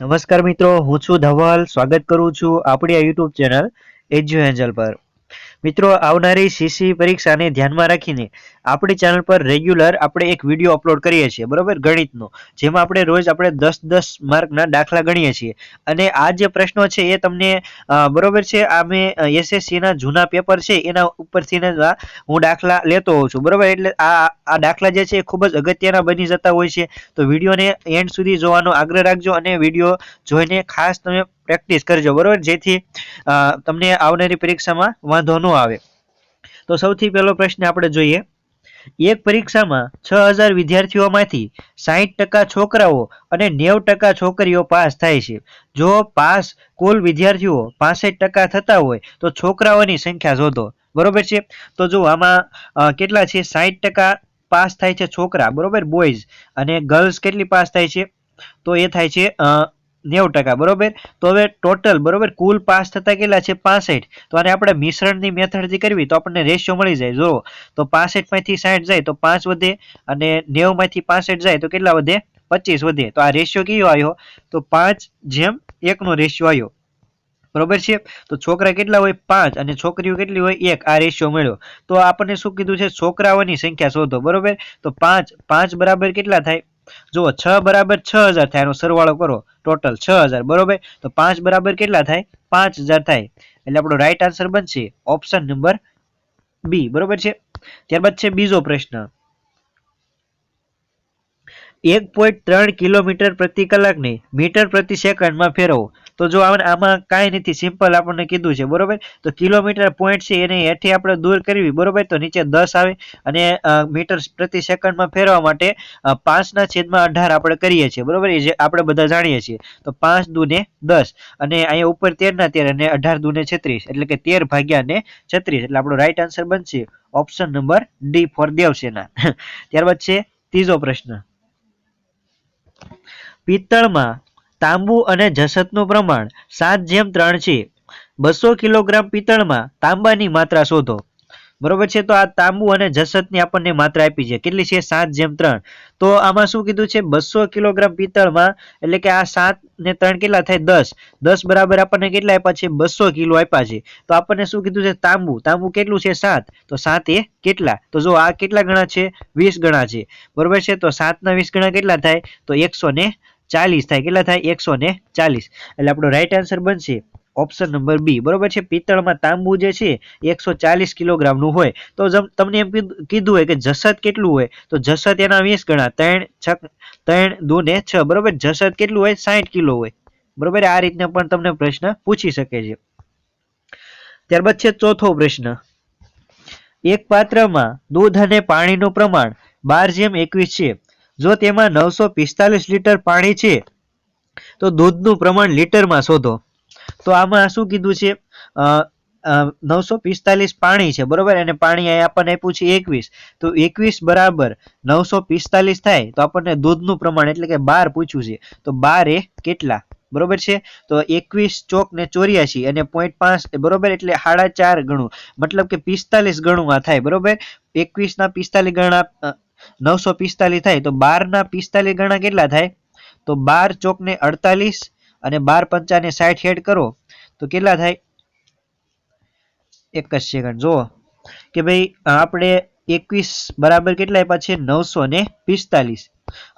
નમસ્કાર મિત્રો, હું છું ધવલ. સ્વાગત કરું છું આપણી આ યુટ્યુબ ચેનલ એજ્યુ એન્જલ પર. મિત્રો, આવનારી સીસી પરીક્ષાને ધ્યાનમાં રાખીને આપણી ચેનલ પર રેગ્યુલર આપણે એક વીડિયો અપલોડ કરીએ છીએ, બરોબર? ગણિતનો, જેમાં આપણે રોજ આપણે દસ દસ માર્કના દાખલા ગણીએ છીએ. અને આ જે પ્રશ્નો છે એ તમને બરોબર છે? આ મેં એસએસસીના જૂના પેપર છે, એના ઉપરથી હું દાખલા લેતો હોઉં છું, બરોબર? એટલે આ આ દાખલા જે છે એ ખૂબ જ અગત્યના બની જતા હોય છે. તો વિડીયોને એન્ડ સુધી જોવાનો આગ્રહ રાખજો અને વીડિયો જોઈને ખાસ તમે પ્રેક્ટિસ કરજો બરોબર? જેથી અ, તમને આવનારી પરીક્ષામાં વાંધો ન આવે. તો સૌથી પહેલો પ્રશ્ન આપણે જોઈએ. એક પરીક્ષામાં છ હજાર વિદ્યાર્થીઓમાંથી સાહીઠ ટકા છોકરાઓ અને નેવ ટકા છોકરીઓ પાસ થાય છે. જો પાસ કુલ વિદ્યાર્થીઓ પાસઠ ટકા થતા હોય તો છોકરાઓની સંખ્યા શોધો. બરોબર છે? તો જો આમાં કેટલા છે? સાહીઠ ટકા પાસ થાય છે છોકરા બરોબર? બોયઝ. અને ગર્લ્સ કેટલી પાસ થાય છે? તો એ થાય છે નેવું ટકા, બરોબર? તો હવે ટોટલ બરોબર? કુલ પાસ થતા કેટલા છે? પાસઠ. તો આને આપણે મિશ્રણની મેથડથી કરવી તો આપણને રેશિયો મળી જાય. જો તો પાસઠમાંથી સાઠ જાય તો પાંચ વધે અને નેવમાંથી પાસઠ જાય તો કેટલા વધે? પચીસ વધે. તો આ રેશિયો કયો આવ્યો? તો પાંચ જેમ એકનો રેશિયો આવ્યો. બરોબર છે? તો છોકરા કેટલા હોય? પાંચ. અને છોકરીઓ કેટલી હોય? એક. આ રેશિયો મળ્યો. તો આપણને શું કીધું છે? છોકરાઓની સંખ્યા શોધો. બરોબર? તો પાંચ પાંચ બરાબર કેટલા થાય? જુઓ, છ બરાબર છ થાય, એનો સરવાળો કરો ટોટલ છ બરોબર? તો પાંચ બરાબર કેટલા થાય? પાંચ હજાર થાય. એટલે આપણો રાઈટ આન્સર બનશે ઓપ્શન નંબર બી બરોબર છે? ત્યારબાદ છે બીજો પ્રશ્ન. એક પોઈન્ટ ત્રણ કિલોમીટર પ્રતિ કલાકને મીટર પ્રતિ સેકન્ડમાં ફેરવો. તો જો આમાં કાંઈ નથી સિમ્પલ આપણને કીધું છે, બરોબર? તો કિલોમીટર પોઈન્ટ છે, એને હેઠી આપણે દૂર કરવી, બરોબર? તો નીચે દસ આવે અને મીટર પ્રતિ સેકન્ડમાં ફેરવા માટે પાંચના છેદમાં અઢાર આપણે કરીએ છીએ, બરોબર? એ જે આપણે બધા જાણીએ છીએ. તો પાંચ દુને દસ અને અહીંયા ઉપર તેર ના તેર અને અઢાર દુને છત્રીસ, એટલે કે તેર ભાગ્યા ને છત્રીસ, એટલે આપણો રાઈટ આન્સર બનશે option number D for Devasena. ત્યારબાદ છે ત્રીજો પ્રશ્ન. પિત્તળમાં તાંબુ અને જસતનું પ્રમાણ સાત જેમ ત્રણ છે. બસો કિલોગ્રામ પિત્તળમાં તાંબાની માત્રા શોધો. બરોબર છે? તો આ તાંબુ અને જસતની આપણને માત્રા આપી છે. કેટલી છે? સાત જેમ ત્રણ. તો આમાં શું કીધું છે? બસો કિલોગ્રામ પિત્તળમાં એટલે કે આ સાત ને ત્રણ કેટલા થાય? દસ. દસ બરાબર આપણને કેટલા આપ્યા છે? બસો કિલો આપ્યા છે. તો આપણને શું કીધું છે? તાંબુ. તાંબુ કેટલું છે? સાત. તો સાત એ કેટલા? તો જો આ કેટલા ગણા છે? વીસ ગણા છે. બરોબર છે? તો સાત ના વીસ ગણા કેટલા થાય? તો એકસો ને ચાલીસ થાય. કેટલા થાય? એકસો ને ચાલીસ. એટલે આપણો રાઈટ આન્સર બનશે ઓપ્શન નંબર બી બરોબર છે? પિત્તળમાં તાંબુ જે છે, એકસો ચાલીસ કિલોગ્રામનું હોય. તો તમને એમ કીધું હોય કે જસત કેટલું હોય? તો જસત એના વીસ ગણા. ત્રણ છ ત્રણ, દુ ને છ. બરોબર? જસત કેટલું હોય? સાઠ કિલો હોય. બરોબર? આ રીતના પણ તમને પ્રશ્ન પૂછી શકે છે. ત્યારબાદ છે ચોથો પ્રશ્ન. એક પાત્રમાં દૂધ અને પાણીનું પ્રમાણ બાર જેમ એકવીસ છે. જો તેમાં નવસો પિસ્તાલીસ લીટર પાણી છે, તો દૂધનું પ્રમાણ લીટરમાં શોધો. તો આમાં શું કીધું છે? નવસો પિસ્તાલીસ પાણી છે, બરોબર? અને પાણી આપણને આપ્યું છે એકવીસ. તો એકવીસ બરાબર નવસો પિસ્તાલીસ થાય, તો આપણને દૂધનું પ્રમાણ એટલે કે બાર પૂછ્યું છે. તો બાર એ કેટલા? બરોબર છે? તો એકવીસ ચોક ને ચોર્યાસી અને પોઈન્ટ પાંચ બરોબર? એટલે સાડા ચાર ગણું. મતલબ કે પિસ્તાલીસ ગણું આ થાય, બરોબર? એકવીસ ના પિસ્તાલીસ ગણા નવસો પિસ્તાલીસ થાય તો બાર ના પિસ્તાલીસ ગણા કેટલા થાય? તો બાર ચોક ને અડતાલીસ અને બાર પંચાને સાઠ હેડ કરો, તો કેટલા થાય? એક જ સેકન્ડ, જુઓ. કે ભાઈ આપણે એકવીસ બરાબર કેટલા આપ્યા નવસો ને પિસ્તાલીસ.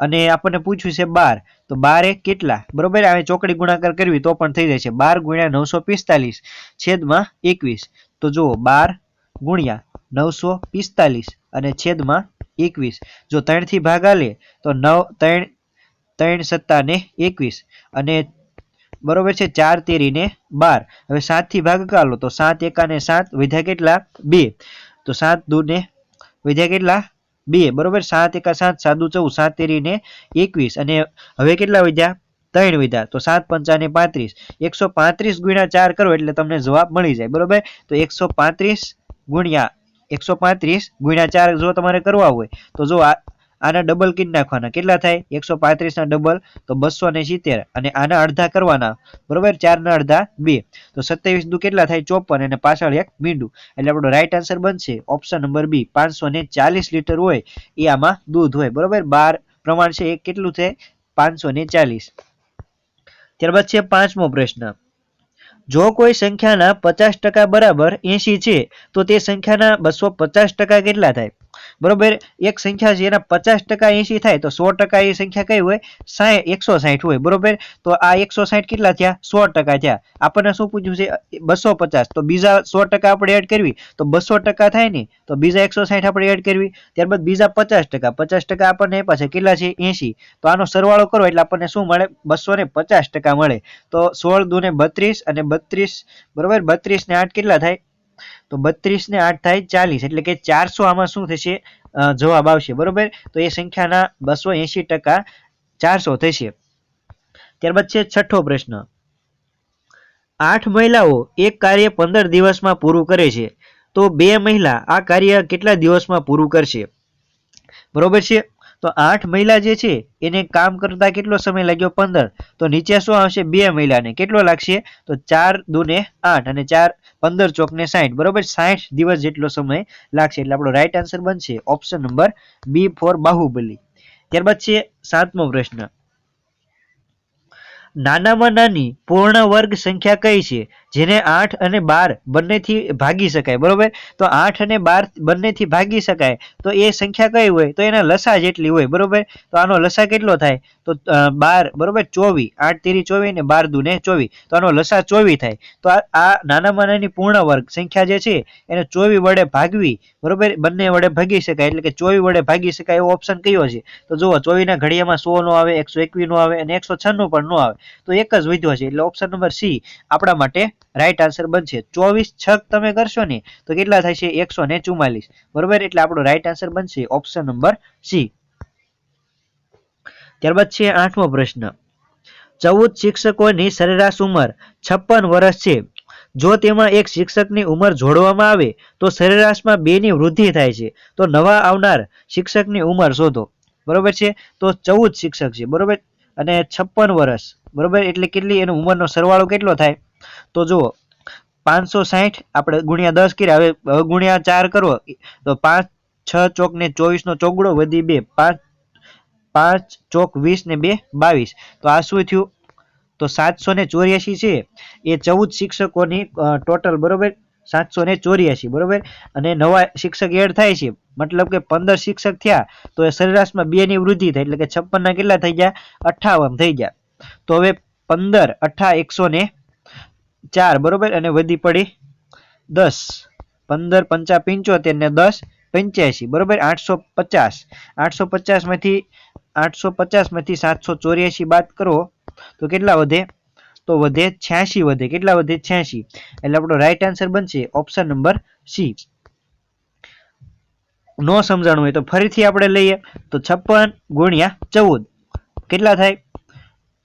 અને આપણને પૂછ્યું છે બાર, તો બારે કેટલા? બરોબર આવે ચોકડી ગુણાકાર કરવી તો પણ થઈ જાય છે. બાર ગુણ્યા નવસો પિસ્તાલીસ, છેદમાં એકવીસ. તો જુઓ, બાર ગુણ્યા નવસો પિસ્તાલીસ અને છેદમાં એકવીસ. જો ત્રણથી ભાગા લે, તો નવ, ત્રણ ત્રણ સત્તા ને એકવીસ. અને બરોબર છે, ચાર તેરી ને બાર. હવે સાતથી ભાગાકાર લો તો સાત એકા ને સાત વિધા કેટલા? બે. તો સાત દુ ને વધ્યા કેટલા? બે. બરોબર, સાત એકા સાત સાદુ ચૌદ, સાત તેરી ને એકવીસ. અને હવે કેટલા વિધા ત્રણ વિધા તો સાત પંચાને પાંત્રીસ. એકસો પાંત્રીસ ગુણ્યા ચાર કરો, એટલે તમને જવાબ મળી જાય. બરોબર? તો એકસો પાંત્રીસ ગુણ્યા એકસો પાંત્રીસ ગુણ્યા ચાર જો તમારે કરવા હોય, તો જો આના ડબલ કરી નાખવાના. કેટલા થાય? એકસો પાંત્રીસ ના ડબલ તો બસો ને સિત્તેર. અને આના અડધા કરવાના. બરોબર? ચારના અડધા બે. તો સત્યાવીસ દુ કેટલા થાય? ચોપન. અને પાછળ એક મીંડું. એટલે આપણો રાઈટ આન્સર બનશે ઓપ્શન નંબર બી. પાંચસો ને ચાલીસ લીટર હોય, એ આમાં દૂધ હોય. બરોબર? બાર પ્રમાણ છે. એ કેટલું છે પાંચસો ને ચાલીસ. ત્યારબાદ છે પાંચમો પ્રશ્ન. જો કોઈ સંખ્યાના પચાસ ટકા બરાબર એસી છે, તો તે સંખ્યાના બસો પચાસ ટકા કેટલા થાય? બરોબર? એક સંખ્યા છે, એના પચાસ ટકા એસી થાય તો સો ટકા એ સંખ્યા કઈ હોય? સાઠ એકસો સાઠ હોય, બરોબર? તો આ એકસો સાઠ કેટલા થયા? સો ટકા થયા. આપણને શું પૂછ્યું છે? બસો પચાસ. તો બીજા સો ટકા આપણે એડ કરવી. તો બસો ટકા થાય ને, તો બીજા એકસો સાઠ આપણે એડ કરવી. ત્યારબાદ બીજા પચાસ ટકા. પચાસ ટકા આપણને આપ્યા છે, કેટલા છે? એસી તો આનો સરવાળો કરો એટલે આપણને શું મળે? બસો ને પચાસ ટકા મળે. તો સોળ દુ બત્રીસ અને બત્રીસ, બરોબર? બત્રીસ ને આઠ કેટલા થાય? તો બત્રીસ ને આઠ થાય ચાલીસ, એટલે કે ચારસો આમાં શું થશે? જવાબ આવશે, બરોબર? તો એ સંખ્યાના બસો એસી ટકા ચારસો થશે. ત્યારબાદ છે છઠ્ઠો પ્રશ્ન. આઠ મહિલાઓ એક કાર્ય પંદર દિવસમાં પૂરું કરે છે. તો બે મહિલા આ કાર્ય કેટલા દિવસમાં પૂરું કરશે? બરોબર છે? તો આઠ મહિલા જે છે, એને કામ કરતા કેટલો સમય લાગ્યો? પંદર. તો નીચે શું આવશે? બે મહિલાને. કેટલો લાગશે? તો ચાર દુને આઠ અને ચાર પંદર ચોક ને સાઠ બરોબર? સાઠ દિવસ જેટલો સમય લાગશે. એટલે આપણો રાઈટ આન્સર બનશે option number B for Baahubali. ત્યારબાદ છે સાતમો પ્રશ્ન. નાનામાં નાની પૂર્ણ વર્ગ સંખ્યા કઈ છે? જેને આઠ અને બાર બંનેથી ભાગી શકાય, બરોબર? તો આઠ અને બાર બંનેથી ભાગી શકાય. તો એ સંખ્યા કઈ હોય? તો એના લસા જેટલી હોય, બરોબર? તો આનો લસા કેટલો થાય? તો બાર, બરોબર? ચોવી આઠ તેરી ચોવી ને બાર દુને ચોવી તો આનો લસા ચોવી થાય. તો આ નાનામાં નાની પૂર્ણ વર્ગ સંખ્યા જે છે, એને ચોવી વડે ભાગવી, બરોબર? બંને વડે ભાગી શકાય. એટલે કે ચોવી વડે ભાગી શકાય એવો ઓપ્શન કયો છે? તો જુઓ ચોવીના ઘડિયામાં સો નો આવે, એકસો એકવી નો આવે અને એકસો છન્નું પણ નો આવે. તો એક જ વધ્યો છે. એટલે ઓપ્શન નંબર સી આપણા માટે રાઈટ આન્સર બનશે. ચોવીસ છક તમે કરશો ને, તો કેટલા થશે? એકસો ને ચુમ્માલીસ બરોબર? એટલે આપણો રાઈટ આન્સર બનશે ઓપ્શન નંબર સી ત્યારબાદ છે આઠમો પ્રશ્ન. ચૌદ શિક્ષકોની સરેરાશ ઉંમર છપ્પન વર્ષ છે. જો તેમાં એક શિક્ષકની ઉંમર જોડવામાં આવે, તો સરેરાશમાં બે ની વૃદ્ધિ થાય છે. તો નવા આવનાર શિક્ષકની ઉંમર શોધો. બરોબર છે? તો ચૌદ શિક્ષક છે. બરોબર? અને છપ્પન વર્ષ. બરોબર? એટલે કેટલી? એનો ઉંમરનો સરવાળો કેટલો થાય? તો જુઓ, પાંચસો સાહીઠ આપણે ગુણ્યા દસ કર્યા, હવે ગુણ્યા ચાર કરો તો પાંચ, છ ચોક ને ચોવીસ નો ચોગડો વધી બે, પાંચ પાંચ ચોક વીસ ને બે, બાવીસ. તો આ શું થયું? તો સાતસો ને ચોર્યાસી છે, એ ચૌદ શિક્ષકોની ટોટલ બરોબર સાતસો ને ચોર્યાસી, બરોબર? અને નવા શિક્ષક એડ થાય છે, મતલબ કે પંદર શિક્ષક થયા, તો એ સરેરાશમાં બે ની વૃદ્ધિ થઈ એટલે કે છપ્પન ના કેટલા થઈ ગયા? અઠાવન થઈ ગયા. તો હવે પંદર અઠા એકસો ને ચાર, બરોબર? અને વધી પડી દસ. પંદર, પંચા પંચોતેર ને દસ, પંચ્યાસી, બરોબર? આઠસો પચાસ. આઠસો પચાસમાંથી આઠસો પચાસમાંથી સાતસો ચોર્યાસી બાદ કરો, તો કેટલા વધે? તો વધે છ્યાસી વધે. કેટલા વધે? છ્યાસી. એટલે આપણો રાઈટ આન્સર બનશે ઓપ્શન નંબર સી નો સમજાણું હોય તો ફરીથી આપણે લઈએ, તો છપ્પન ગુણ્યા ચૌદ. કેટલા થાય?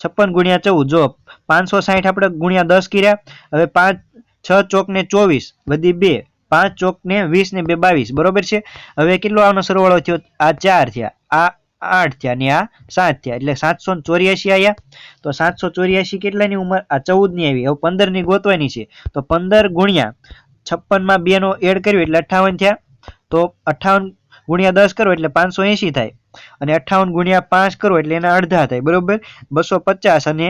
છપ્પન ગુણ્યા ચૌદ. જો પાંચસો સાઠ આપણે ગુણ્યા દસ કર્યા. હવે પાંચ, છ ચોક ને ચોવીસ વધી બે, પાંચ ચોક ને વીસ ને બે બાવીસ, બરોબર છે? હવે કેટલો આનો સરવાળો થયો? આ ચાર થયા, આ આઠ થયા ને આ સાત થયા, એટલે સાતસો ચોર્યાસી આવ્યા તો સાતસો ચોર્યાસી કેટલાની ઉંમર? આ ચૌદની આવી. હવે પંદરની ગોતવાની છે. તો પંદર ગુણ્યા છપ્પનમાં બે નો એડ કર્યો એટલે અઠાવન થયા. તો અઠાવન ગુણ્યા દસ કરો એટલે પાંચસો એંશી થાય. અને અઠાવન ગુણ્યા પાંચ કરો એટલે એના અડધા થાય. બરોબર? બસો પચાસ અને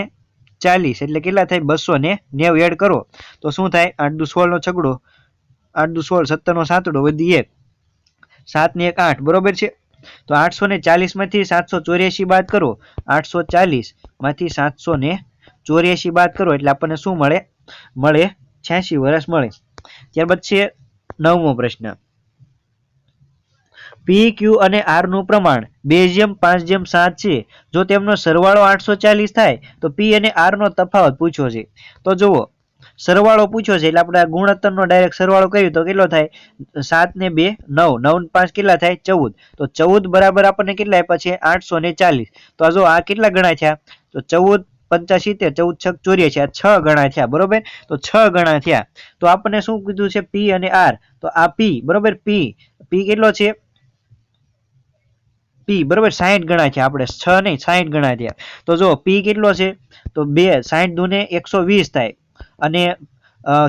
ચાલીસ એટલે કેટલા થાય? બસો ને નેવ એડ કરો. તો શું થાય? આઠ દુ સોળ નો છગડો. આઠ દુ સોળ, સત્તર નો સાતડો, વધી એક. સાત ને એક આઠ, બરોબર છે? તો આઠસો ને ચાલીસમાંથી સાતસો ચોર્યાસી બાદ કરો. આઠસો ચાલીસમાંથી સાતસો ને ચોર્યાસી બાદ કરો એટલે આપણને શું મળે? મળે છ્યાસી વર્ષ મળે. ત્યારબાદ છે નવમો પ્રશ્ન. પી ક્યુ અને આરનું પ્રમાણ બે જેમ, પાંચ જેમ, સાત છે. જો તેમનો સરવાળો આઠસો ચાલીસ થાય, તો પી અને આર નો તફાવત પૂછ્યો છે. તો જુઓ, સરવાળો પૂછ્યો છે, એટલે આપણે આ ગુણોત્તરનો ડાયરેક્ટ સરવાળો કર્યો, તો કેટલો થાય? સાત ને બે, નવ. નવ પાંચ કેટલા થાય? ચૌદ. તો ચૌદ બરાબર આપણને કેટલા આપ્યા છે? આઠસો ને ચાલીસ. તો જો આ કેટલા ગણા થયા? તો ચૌદ પંચાસીતેર ચૌદ છ છે. આ છ ગણા થયા, બરોબર? તો છ ગણા થયા. તો આપણને શું કીધું છે? પી અને આર તો આ પી બરોબર? પી પી કેટલો છે? પી બરોબર સાહીઠ ગણા છે, આપણે છ નહીં સાહીઠ ગણા થયા તો જો પી કેટલો છે? તો બે સાહીઠ દુને એકસો વીસ થાય. અને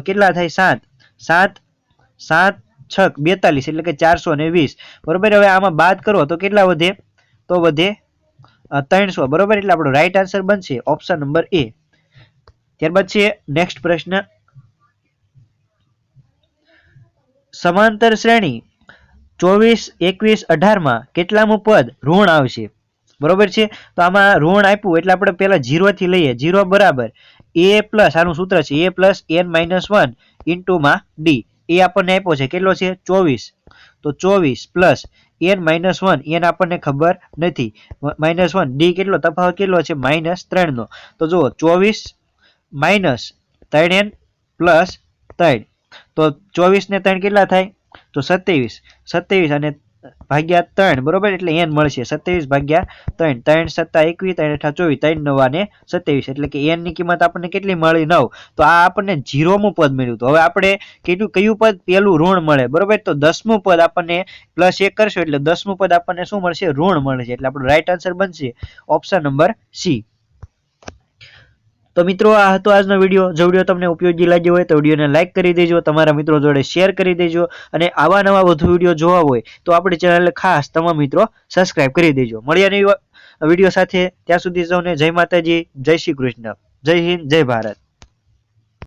કેટલા થાય? સાત. સાત સાત, છક, બેતાલીસ, એટલે કે ચારસો ને વીસ. બરોબર? હવે આમાં બાદ કરો, તો કેટલા વધે? તો વધે ત્રણસો. બરોબર? એટલે આપણો રાઈટ આન્સર બનશે ઓપ્શન નંબર એ ત્યારબાદ છે નેક્સ્ટ પ્રશ્ન. સમાંતર શ્રેણી ચોવીસ, એકવીસ, અઢારમાં કેટલામું પદ ઋણ આવશે? બરોબર છે? તો આમાં ઋણ આપ્યું એટલે આપણે પહેલાં જીરો થી લઈએ. જીરો બરાબર. એ પ્લસ, આનું સૂત્ર છે, A plus, N minus one ઇન્ટુમાં D. એ આપણને આપ્યો છે. કેટલો છે? ચોવીસ. તો ચોવીસ plus N minus one, N આપણને ખબર નથી. માઇનસ વન, ડી કેટલો? તફાવત કેટલો છે? માઇનસ ત્રણનો. તો જુઓ, ચોવીસ માઇનસ ત્રણ એન પ્લસ ત્રણ. તો ચોવીસ ને ત્રણ કેટલા થાય? તો સત્યાવીસ. સત્યાવીસ અને ભાગ્યા ત્રણ, બરોબર? એટલે એન મળશે. સત્યાવીસ ભાગ્યા ત્રણ. ત્રણ સત્તા એકવીસ, ત્રણ અઠા ચોવીસ, ત્રણ નવા ને સત્યાવીસ. એટલે કે એનની કિંમત આપણને કેટલી મળી? નવ. તો આ આપણને જીરોમું પદ મળ્યું તો હવે આપણે કેટલું કયું પદ? પેલું ઋણ મળે. બરોબર? તો દસમું પદ આપણને પ્લસ એક કરશો એટલે દસમું પદ આપણને શું મળશે? ઋણ મળશે. એટલે આપણું રાઈટ આન્સર બનશે. ઓપ્શન નંબર સી તો મિત્રો, આ હતો આજનો વીડિયો જો વીડિયો તમને ઉપયોગી લાગ્યો હોય તો વિડીયોને લાઇક કરી દેજો, તમારા મિત્રો જોડે શેર કરી દેજો અને આવા નવા વધુ વીડિયો જોવા હોય તો આપણી ચેનલને ખાસ તમામ મિત્રો સબસ્ક્રાઇબ કરી દેજો. મળ્યા નવી વીડિયો સાથે. ત્યાં સુધી સૌને જય માતાજી, જય શ્રી કૃષ્ણ. જય હિન્દ, જય ભારત.